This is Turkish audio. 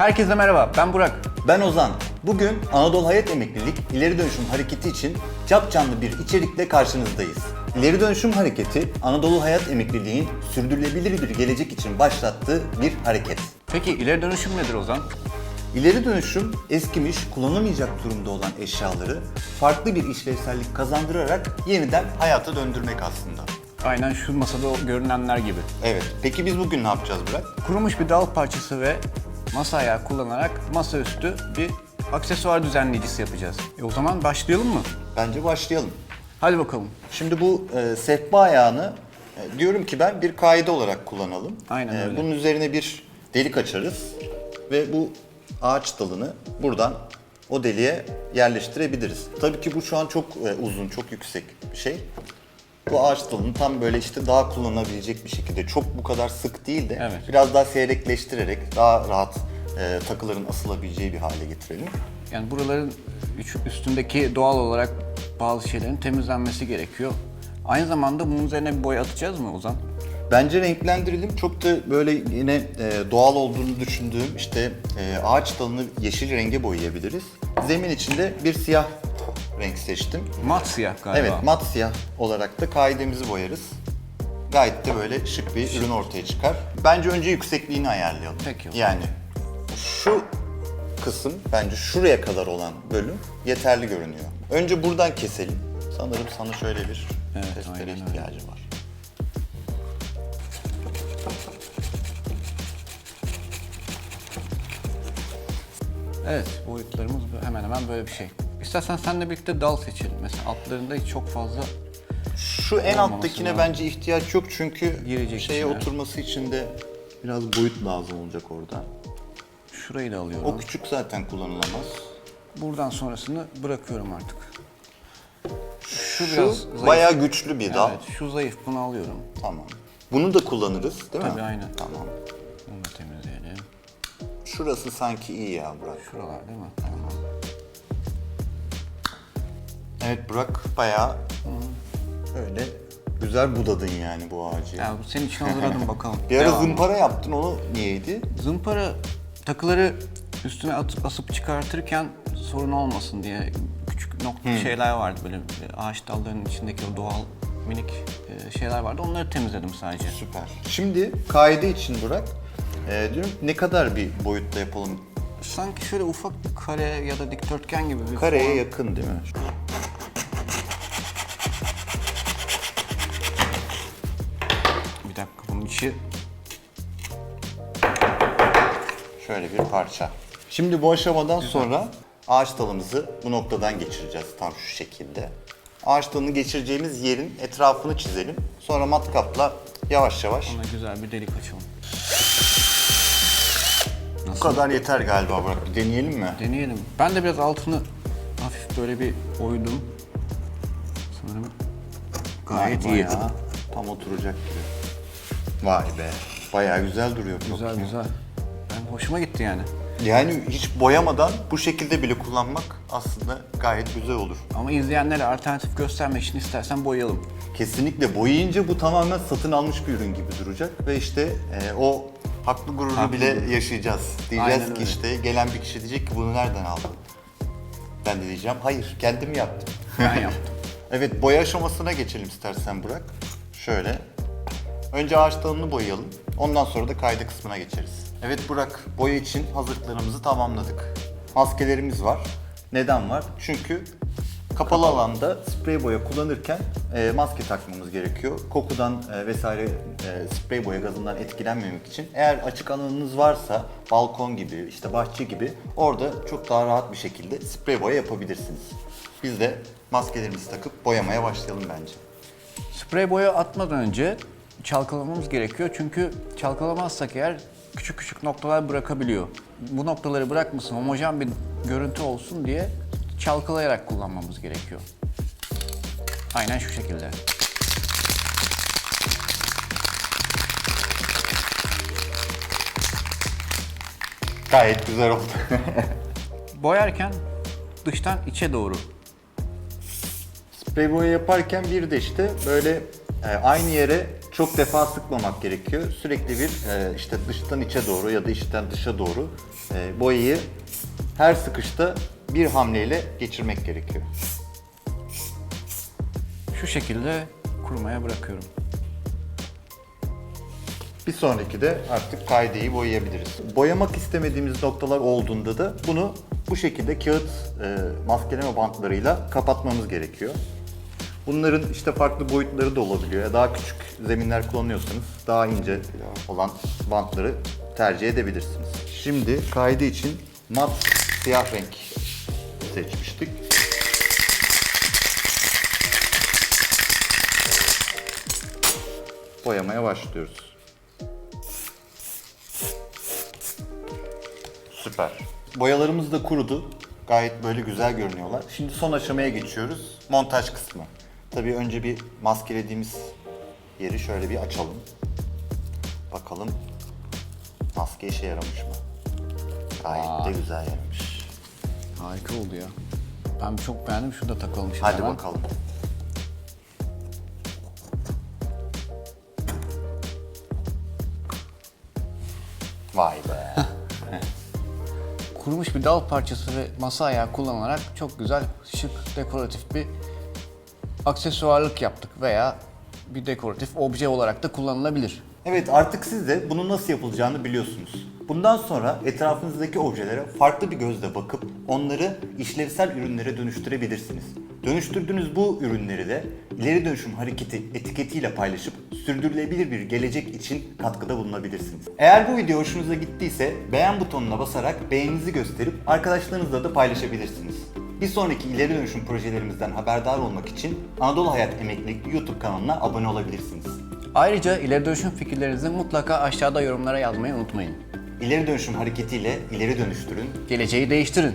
Herkese merhaba, ben Burak. Ben Ozan. Bugün Anadolu Hayat Emeklilik İleri Dönüşüm Hareketi için capcanlı bir içerikle karşınızdayız. İleri Dönüşüm Hareketi, Anadolu Hayat Emekliliğin sürdürülebilir bir gelecek için başlattığı bir hareket. Peki ileri dönüşüm nedir Ozan? İleri dönüşüm, eskimiş, kullanamayacak durumda olan eşyaları farklı bir işlevsellik kazandırarak yeniden hayata döndürmek aslında. Aynen şu masada görünenler gibi. Evet, peki biz bugün ne yapacağız Burak? Kurumuş bir dal parçası ve masa ayağı kullanarak masaüstü bir aksesuar düzenleyicisi yapacağız. E o zaman başlayalım mı? Bence başlayalım. Hadi bakalım. Şimdi bu e, sehpa ayağını e, diyorum ki ben bir kaide olarak kullanalım. Aynen E, öyle. Bunun üzerine bir delik açarız ve bu ağaç dalını buradan o deliğe yerleştirebiliriz. Tabii ki bu şu an çok e, uzun, çok yüksek bir şey. Bu ağaç dalını tam böyle işte daha kullanabilecek bir şekilde çok bu kadar sık değil de Evet. biraz daha seyrekleştirerek daha rahat e, takıların asılabileceği bir hale getirelim. Yani buraların üç- üstündeki doğal olarak bazı şeylerin temizlenmesi gerekiyor. Aynı zamanda bunun üzerine bir boya atacağız mı Ozan? Bence renklendirelim. Çok da böyle yine e, doğal olduğunu düşündüğüm işte e, ağaç dalını yeşil renge boyayabiliriz. Zemin içinde bir siyah renk seçtim. Mat siyah galiba. Evet, mat siyah olarak da kaidemizi boyarız. Gayet de böyle şık bir ürün ortaya çıkar. Bence önce yüksekliğini ayarlayalım. Peki. Yani şu kısım bence şuraya kadar olan bölüm yeterli görünüyor. Önce buradan keselim. Sanırım sana şöyle bir Evet, testere öyle. ihtiyacı var. Evet, boyutlarımız hemen hemen böyle bir şey. İstersen seninle birlikte dal seçelim. Mesela altlarında hiç çok fazla Şu en Olmaması alttakine lazım. bence ihtiyaç yok çünkü Girecek şeye içine. oturması için de biraz boyut lazım olacak orada. şurayı da alıyorum. O küçük zaten kullanılamaz. Buradan sonrasını bırakıyorum artık. Şu, Şu biraz zayıf. bayağı güçlü bir dal. Evet, şu zayıf bunu alıyorum. Tamam. Bunu da kullanırız değil mi? Tabii, aynen. Tamam. Bunu da temizleyelim. Şurası sanki iyi ya Burak. Şuralar değil mi? Evet Burak bayağı öyle güzel budadın yani bu ağacı. Ya bu senin için hazırladım bakalım. bir ara Devamı. zımpara yaptın onu niyeydi? Zımpara takıları üstüne atıp asıp çıkartırken sorun olmasın diye küçük nokta şeyler vardı böyle e, ağaç dallarının içindeki o doğal minik e, şeyler vardı. Onları temizledim sadece. Süper. Şimdi kaide için Burak e, diyorum ne kadar bir boyutta yapalım? Sanki şöyle ufak bir kare ya da dikdörtgen gibi bir Kareye form. yakın değil mi? İçi Şöyle bir parça. Şimdi bu aşamadan sonra ağaç dalımızı bu noktadan geçireceğiz tam şu şekilde. Ağaç dalını geçireceğimiz yerin etrafını çizelim. Sonra matkapla yavaş yavaş. ona güzel bir delik açalım. Bu kadar yeter galiba Burak. Bir deneyelim mi? Deneyelim. Ben de biraz altını hafif böyle bir oydum. Sanırım gayet iyi. ya. Tam oturacak gibi. Vay be. Bayağı güzel duruyor. Güzel Bakayım. güzel. Ben hoşuma gitti yani. Yani hiç boyamadan bu şekilde bile kullanmak aslında gayet güzel olur. Ama izleyenlere alternatif göstermek için istersen boyayalım. Kesinlikle boyayınca bu tamamen satın almış bir ürün gibi duracak ve işte e, o haklı gururu Haklı bile yaşayacağız. Diyeceğiz Aynen ki öyle. işte gelen bir kişi diyecek ki bunu nereden aldın? Ben de diyeceğim hayır kendim yaptım. Ben yaptım. evet boya aşamasına geçelim istersen Burak. Şöyle. Önce ağaç dalını boyayalım. Ondan sonra da kaydı kısmına geçeriz. Evet Burak, boya için hazırlıklarımızı tamamladık. Maskelerimiz var. Neden var? Çünkü kapalı alanda sprey boya kullanırken e, maske takmamız gerekiyor. Kokudan e, vesaire e, sprey boya gazından etkilenmemek için. Eğer açık alanınız varsa balkon gibi, işte bahçe gibi orada çok daha rahat bir şekilde sprey boya yapabilirsiniz. Biz de maskelerimizi takıp boyamaya başlayalım bence. Sprey boya atmadan önce çalkalamamız gerekiyor. Çünkü çalkalamazsak eğer küçük küçük noktalar bırakabiliyor. Bu noktaları bırakmasın, homojen bir görüntü olsun diye çalkalayarak kullanmamız gerekiyor. Aynen şu şekilde. Gayet güzel oldu. Boyarken dıştan içe doğru. Sprey boya yaparken bir de işte böyle e, aynı yere çok defa sıkmamak gerekiyor. Sürekli bir e, işte dıştan içe doğru ya da içten dışa doğru e, boyayı her sıkışta bir hamleyle geçirmek gerekiyor. Şu şekilde kurumaya bırakıyorum. Bir sonraki de artık kaydeyi boyayabiliriz. Boyamak istemediğimiz noktalar olduğunda da bunu bu şekilde kağıt e, maskeleme bantlarıyla kapatmamız gerekiyor. Bunların işte farklı boyutları da olabiliyor. Daha küçük zeminler kullanıyorsanız daha ince olan bantları tercih edebilirsiniz. Şimdi kaydı için mat siyah renk seçmiştik. Boyamaya başlıyoruz. Süper. Boyalarımız da kurudu. Gayet böyle güzel görünüyorlar. Şimdi son aşamaya geçiyoruz. Montaj kısmı. Tabii önce bir maskelediğimiz yeri şöyle bir açalım. Bakalım maske işe yaramış mı? Gayet de güzel yaramış. Harika oldu ya. Ben çok beğendim. Şurada takalım şimdi Hadi hemen. bakalım. Vay be. Kurumuş bir dal parçası ve masa ayağı kullanarak çok güzel, şık, dekoratif bir aksesuarlık yaptık veya bir dekoratif obje olarak da kullanılabilir. Evet artık siz de bunun nasıl yapılacağını biliyorsunuz. Bundan sonra etrafınızdaki objelere farklı bir gözle bakıp onları işlevsel ürünlere dönüştürebilirsiniz. Dönüştürdüğünüz bu ürünleri de ileri dönüşüm hareketi etiketiyle paylaşıp sürdürülebilir bir gelecek için katkıda bulunabilirsiniz. Eğer bu video hoşunuza gittiyse beğen butonuna basarak beğeninizi gösterip arkadaşlarınızla da paylaşabilirsiniz. Bir sonraki ileri dönüşüm projelerimizden haberdar olmak için Anadolu Hayat Emeklilik YouTube kanalına abone olabilirsiniz. Ayrıca ileri dönüşüm fikirlerinizi mutlaka aşağıda yorumlara yazmayı unutmayın. İleri dönüşüm hareketiyle ileri dönüştürün. Geleceği değiştirin.